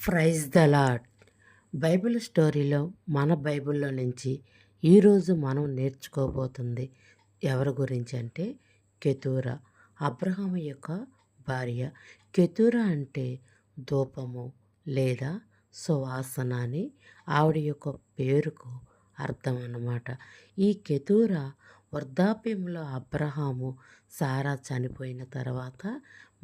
Praise the lord Bible స్టోరీలో మన బైబిల్లో నుంచి ఈరోజు మనం నేర్చుకోబోతుంది ఎవరి గురించి అంటే కెతూరా. అబ్రహం యొక్క భార్య. కెతూరా అంటే ధూపము లేదా సువాసన అని ఆవిడ యొక్క పేరుకు అర్థం అన్నమాట ఈ కెతూరా వృద్ధాప్యంలో అబ్రహాము సారా చనిపోయిన తర్వాత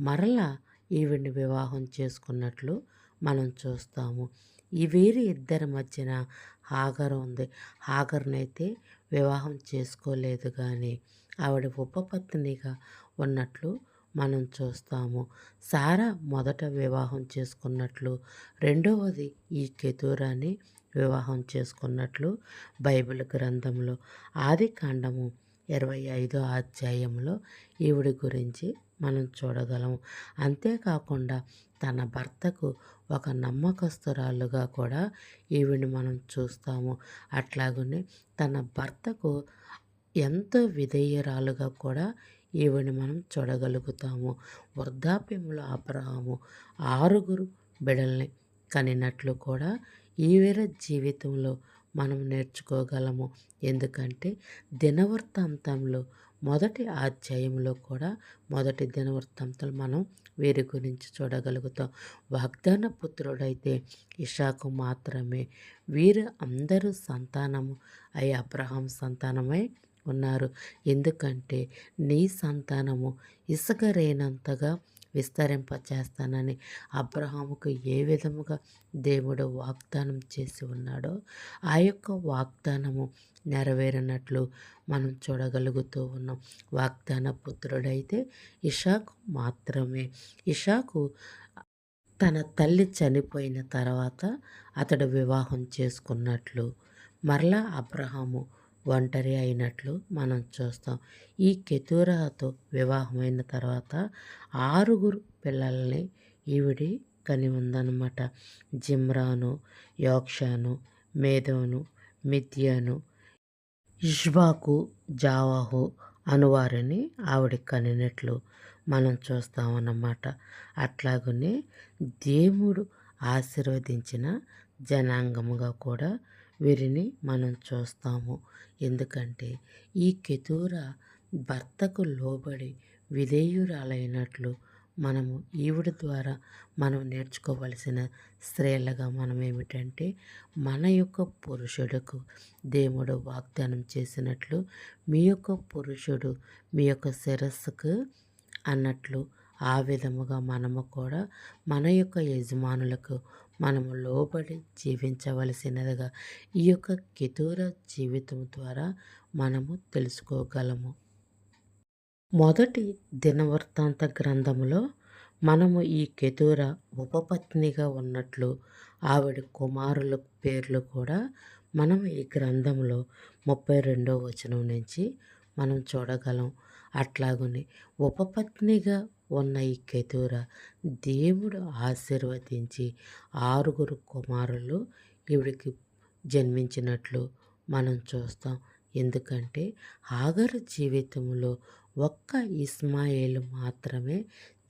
మరలా ఈవిడ్ని వివాహం చేసుకున్నట్లు మనం చూస్తాము. ఈ వీరి ఇద్దరి మధ్యన హాగర్ ఉంది. హాగర్నైతే వివాహం చేసుకోలేదు కానీ ఆవిడ ఉపపత్నిగా ఉన్నట్లు మనం చూస్తాము. సారా మొదట వివాహం చేసుకున్నట్లు రెండవది ఈ కెతూరాని వివాహం చేసుకున్నట్లు బైబిల్ గ్రంథంలో ఆది కాండము ఇరవై ఐదో అధ్యాయంలో ఈవిడి గురించి మనం చూడగలము. అంతేకాకుండా తన భర్తకు ఒక నమ్మకస్తురాలుగా కూడా ఈవిని మనం చూస్తాము. అట్లాగనే తన భర్తకు ఎంతో విధేయురాలుగా కూడా ఈవిని మనం చూడగలుగుతాము. వృద్ధాప్యంలో అపరాము ఆరుగురు బిడల్ని కనినట్లు కూడా ఈవిర జీవితంలో మనం నేర్చుకోగలము. ఎందుకంటే దినవృత్తాంతంలో మొదటి అధ్యాయంలో కూడా మొదటి దినవృత్తంతో మనం వీరి గురించి చూడగలుగుతాం. వాగ్దాన పుత్రుడైతే ఇషాకు మాత్రమే. వీరు అందరూ సంతానము అయి అబ్రహాం సంతానమై ఉన్నారు. ఎందుకంటే నీ సంతానము ఇసుక రేనంతగా విస్తరింపచేస్తానని అబ్రహాముకు ఏ విధముగా దేవుడు వాగ్దానం చేసి ఉన్నాడో ఆ యొక్క వాగ్దానము నెరవేరినట్లు మనం చూడగలుగుతూ ఉన్నాం. వాగ్దాన పుత్రుడైతే ఇషాకు మాత్రమే. ఇషాకు తన తల్లి చనిపోయిన తర్వాత అతడు వివాహం చేసుకున్నట్లు మరలా అబ్రహాము ఒంటరి అయినట్లు మనం చూస్తాం. ఈ కెతూరాతో వివాహమైన తర్వాత ఆరుగురు పిల్లల్ని ఈవిడి కని ఉందన్నమాట జిమ్రాను యోక్షాను మేధోను మిథ్యాను ఇష్బాకు జావాహు అనువారిని ఆవిడ కనినట్లు మనం చూస్తామన్నమాట. అట్లాగనే దేవుడు ఆశీర్వదించిన జనాంగముగా కూడా వీరిని మనం చూస్తాము. ఎందుకంటే ఈ కెతూర భర్తకు లోబడి విధేయురాలైనట్లు మనము ఈవిడ ద్వారా మనం నేర్చుకోవలసిన స్త్రీలుగా మనం ఏమిటంటే మన యొక్క పురుషుడుకు దేవుడు వాగ్దానం చేసినట్లు మీ యొక్క పురుషుడు మీ యొక్క శిరస్సుకు అన్నట్లు ఆ విధముగా మనము కూడా మన యొక్క యజమానులకు మనము లోబడి జీవించవలసినదిగా ఈ యొక్క కితూర జీవితం ద్వారా మనము తెలుసుకోగలము. మొదటి దినవృత్తాంత గ్రంథములో మనము ఈ కెతూర ఉపపత్నిగా ఉన్నట్లు ఆవిడ కుమారుల పేర్లు కూడా మనం ఈ గ్రంథంలో ముప్పై రెండో వచనం నుంచి మనం చూడగలం. అట్లాగని ఉపపత్నిగా ఉన్న ఈ కెతూర దేవుడు ఆశీర్వదించి ఆరుగురు కుమారులు ఈవిడికి జన్మించినట్లు మనం చూస్తాం. ఎందుకంటే ఆగరు జీవితంలో ఒక్క ఇస్మాయిల్ మాత్రమే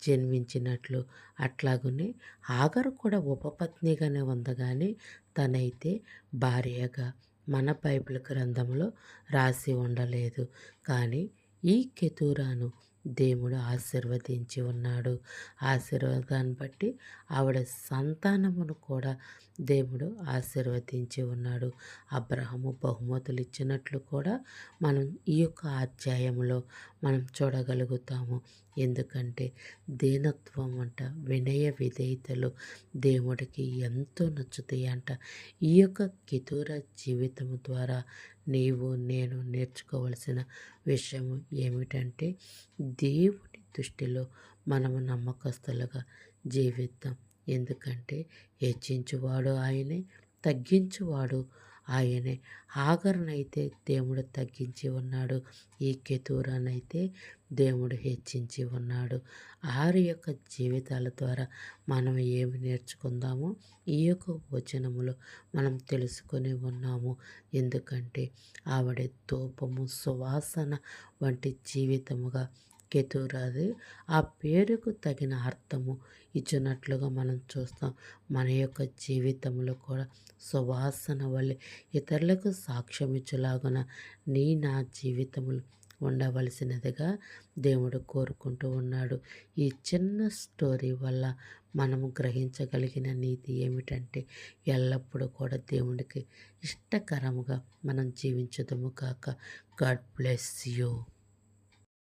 జన్మించినట్లు. అట్లాగనే ఆగరు కూడా ఉపపత్నిగానే ఉంది కానీ తనైతే భార్యగా మన బైబిల్ గ్రంథంలో రాసి ఉండలేదు. కానీ ఈ కెతూరాను దేవుడు ఆశీర్వదించి ఉన్నాడు. ఆశీర్వాదాన్ని బట్టి ఆవిడ సంతానమును కూడా దేవుడు ఆశీర్వదించి ఉన్నాడు. అబ్రహము బహుమతులు ఇచ్చినట్లు కూడా మనం ఈ యొక్క అధ్యాయంలో మనం చూడగలుగుతాము. ఎందుకంటే దీనత్వం అంట వినయ విధేయతలు దేవుడికి ఎంతో నచ్చుతాయి అంట. ఈ యొక్క కితూర జీవితం ద్వారా నీవు నేను నేర్చుకోవలసిన విషయం ఏమిటంటే దేవుని దృష్టిలో మనము నమ్మకస్తులుగా జీవిద్దాం. ఎందుకంటే హెచ్చించువాడు ఆయనే తగ్గించువాడు ఆయనే. ఆగరనైతే దేవుడు తగ్గించి ఉన్నాడు. ఈ కెతూరానైతే దేవుడు హెచ్చించి ఉన్నాడు. ఆరు యొక్క జీవితాల ద్వారా మనం ఏమి నేర్చుకుందామో ఈ యొక్క వచనములో మనం తెలుసుకొని ఉన్నాము. ఎందుకంటే ఆవిడ తోపము సువాసన వంటి జీవితముగా కెతురాది ఆ పేరుకు తగిన అర్థము ఇచ్చినట్లుగా మనం చూస్తాం. మన యొక్క జీవితంలో కూడా సువాసన వల్లే ఇతరులకు సాక్ష్యం ఇచ్చేలాగున నీ నా జీవితంలో ఉండవలసినదిగా దేవుడు కోరుకుంటూ ఉన్నాడు. ఈ చిన్న స్టోరీ వల్ల మనము గ్రహించగలిగిన నీతి ఏమిటంటే ఎల్లప్పుడూ కూడా దేవుడికి ఇష్టకరముగా మనం జీవించదము కాక గాడ్ బ్లెస్ యూ.